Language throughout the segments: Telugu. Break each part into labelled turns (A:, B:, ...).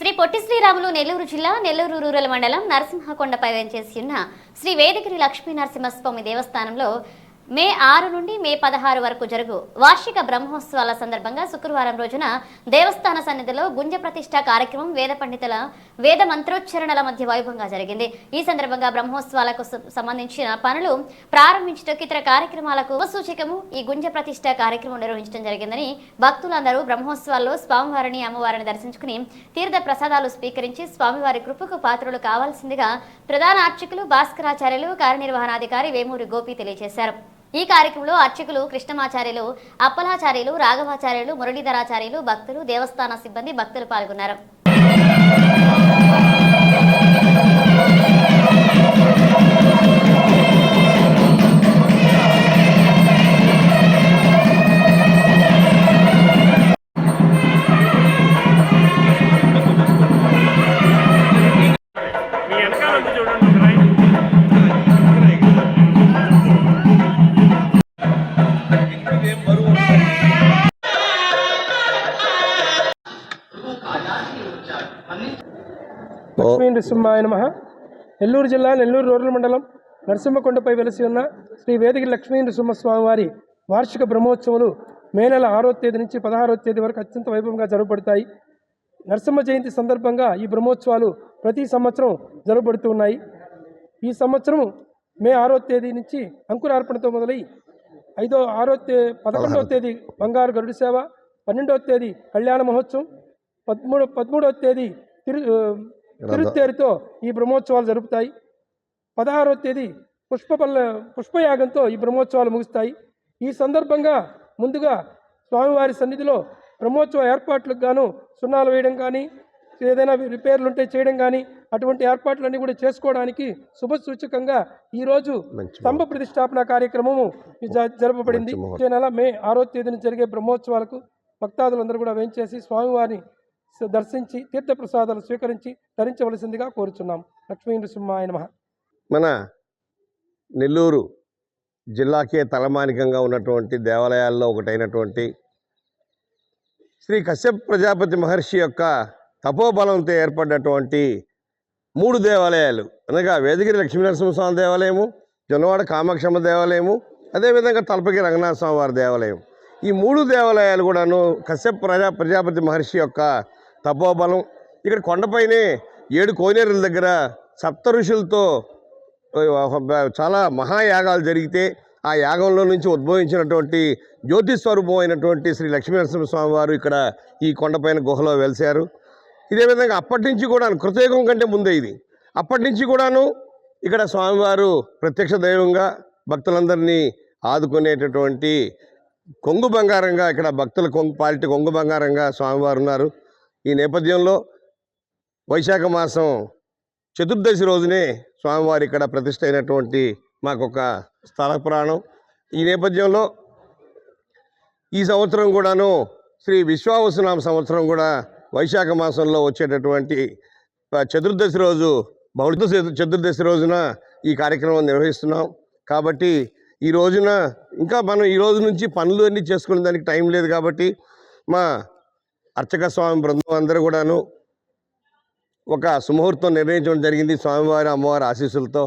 A: శ్రీ పొట్టి శ్రీరాములు నెల్లూరు జిల్లా నెల్లూరు రూరల్ మండలం నరసింహకొండపై వేంచేసి ఉన్న శ్రీ వేదగిరి లక్ష్మీ నరసింహస్వామి దేవస్థానంలో మే ఆరు నుండి మే పదహారు వరకు జరుగు వార్షిక బ్రహ్మోత్సవాల సందర్భంగా శుక్రవారం రోజున దేవస్థాన సన్నిధిలో గుంజ ప్రతిష్ట కార్యక్రమం వేద పండితుల వేద మంత్రోచ్చరణల మధ్య వైభవంగా జరిగింది. ఈ సందర్భంగా బ్రహ్మోత్సవాలకు సంబంధించిన పనులు ప్రారంభించటకు ఇతర కార్యక్రమాలకు ఉపసూచకము ఈ గుంజ ప్రతిష్ట కార్యక్రమం నిర్వహించడం జరిగిందని భక్తులందరూ బ్రహ్మోత్సవాల్లో స్వామివారిని అమ్మవారిని దర్శించుకుని తీర్థ ప్రసాదాలు స్వీకరించి స్వామివారి కృపకు పాత్రులు కావాల్సిందిగా ప్రధాన అర్చకులు భాస్కరాచార్యులు కార్యనిర్వహణాధికారి వేమూరి గోపి తెలియజేశారు. ఈ కార్యక్రమంలో అర్చకులు కృష్ణమాచార్యులు అప్పలాచార్యులు రాఘవాచార్యులు మురళీధరాచార్యులు భక్తులు దేవస్థాన సిబ్బంది భక్తులు పాల్గొన్నారు.
B: లక్ష్మీ నృసింహాయ నమ. నెల్లూరు జిల్లా నెల్లూరు రూరల్ మండలం నరసింహకొండపై వెలసి ఉన్న శ్రీ వేదగిరి లక్ష్మీ నృసింహస్వామి వారి వార్షిక బ్రహ్మోత్సవాలు మే నెల ఆరో తేదీ నుంచి పదహారో తేదీ వరకు అత్యంత వైభవంగా జరగబడతాయి. నరసింహ జయంతి సందర్భంగా ఈ బ్రహ్మోత్సవాలు ప్రతి సంవత్సరం జరగబడుతూ ఉన్నాయి. ఈ సంవత్సరం మే ఆరో తేదీ నుంచి అంకురార్పణతో మొదలై ఐదో ఆరో తే పదకొండవ తేదీ బంగారు గరుడు సేవ పన్నెండవ తేదీ కళ్యాణ మహోత్సవం పదమూడు పదమూడవ తేదీ తిరు తిరుత్తేరుతో ఈ బ్రహ్మోత్సవాలు జరుపుతాయి. పదహారవ తేదీ పుష్పపల్ల పుష్పయాగంతో ఈ బ్రహ్మోత్సవాలు ముగుస్తాయి. ఈ సందర్భంగా ముందుగా స్వామివారి సన్నిధిలో బ్రహ్మోత్సవ ఏర్పాట్లకు గాను సున్నాలు వేయడం కానీ ఏదైనా రిపేర్లు ఉంటే చేయడం కానీ అటువంటి ఏర్పాట్లన్నీ కూడా చేసుకోవడానికి శుభ సూచకంగా ఈరోజు స్తంభ ప్రతిష్టాపన కార్యక్రమము జరపబడింది. వచ్చే నెల మే ఆరో తేదీన జరిగే బ్రహ్మోత్సవాలకు భక్తాదులందరూ కూడా వేంచేసి స్వామివారిని దర్శించి తీర్థప్రసాదాలు స్వీకరించి ధరించవలసిందిగా కోరుచున్నాం. లక్ష్మీ నృసింహాయ
C: మన నెల్లూరు జిల్లాకే తలమానికంగా ఉన్నటువంటి దేవాలయాల్లో ఒకటైనటువంటి శ్రీ కశ్యప్ ప్రజాపతి మహర్షి యొక్క తపోబలంతో ఏర్పడినటువంటి మూడు దేవాలయాలు. అనగా వేదగిరి లక్ష్మీనరసింహస్వామి దేవాలయము జొన్నవాడ కామాక్షమ్మ దేవాలయము అదేవిధంగా తలపకి రంగనాథ స్వామి వారి దేవాలయం. ఈ మూడు దేవాలయాలు కూడాను కశ్యప్ ప్రజా ప్రజాపతి మహర్షి యొక్క తపోబలం ఇక్కడ కొండపైనే ఏడు కోనేరుల దగ్గర సప్త ఋషులతో చాలా మహాయాగాలు జరిగితే ఆ యాగంలో నుంచి ఉద్భవించినటువంటి జ్యోతి స్వరూపం అయినటువంటి శ్రీ లక్ష్మీనరసింహ స్వామి వారు ఇక్కడ ఈ కొండపైన గుహలో వెలిశారు. ఇదే విధంగా అప్పటి నుంచి కూడా కృతయుగం కంటే ముందే ఇది. అప్పటి నుంచి కూడాను ఇక్కడ స్వామివారు ప్రత్యక్ష దైవంగా భక్తులందరినీ ఆదుకునేటటువంటి కొంగు బంగారంగా ఇక్కడ భక్తుల కొంగు పాలిటి కొంగు బంగారంగా స్వామివారు ఉన్నారు. ఈ నేపథ్యంలో వైశాఖ మాసం చతుర్దశి రోజునే స్వామివారి ఇక్కడ ప్రతిష్ట అయినటువంటి మాకొక స్థల పురాణం. ఈ నేపథ్యంలో ఈ సంవత్సరం కూడాను శ్రీ విశ్వావసునామ సంవత్సరం కూడా వైశాఖ మాసంలో వచ్చేటటువంటి చతుర్దశి రోజు బహుళ చతుర్దశి రోజున ఈ కార్యక్రమం నిర్వహిస్తున్నాం. కాబట్టి ఈ రోజున ఇంకా మనం ఈ రోజు నుంచి పనులు అన్నీ చేసుకునే దానికి టైం లేదు కాబట్టి మా అర్చక స్వామి బృందం అందరూ కూడాను ఒక సుముహూర్తం నిర్ణయించడం జరిగింది స్వామివారి అమ్మవారి ఆశీస్సులతో.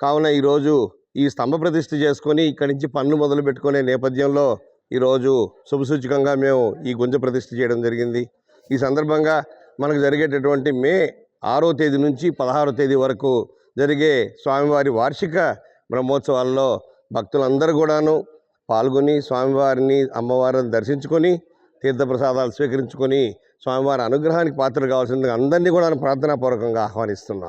C: కావున ఈరోజు ఈ స్తంభ ప్రతిష్ఠ చేసుకొని ఇక్కడి నుంచి పనులు మొదలు పెట్టుకునే నేపథ్యంలో ఈరోజు శుభసూచకంగా మేము ఈ గుంజ ప్రతిష్ఠ చేయడం జరిగింది. ఈ సందర్భంగా మనకు జరిగేటటువంటి మే ఆరో తేదీ నుంచి పదహారో తేదీ వరకు జరిగే స్వామివారి వార్షిక బ్రహ్మోత్సవాల్లో భక్తులందరూ కూడాను పాల్గొని స్వామివారిని అమ్మవారిని దర్శించుకొని తీర్థప్రసాదాలు స్వీకరించుకొని స్వామివారి అనుగ్రహానికి పాత్రలు కావాల్సిందిగా అందరినీ కూడా ప్రార్థనాపూర్వకంగా ఆహ్వానిస్తున్నాను.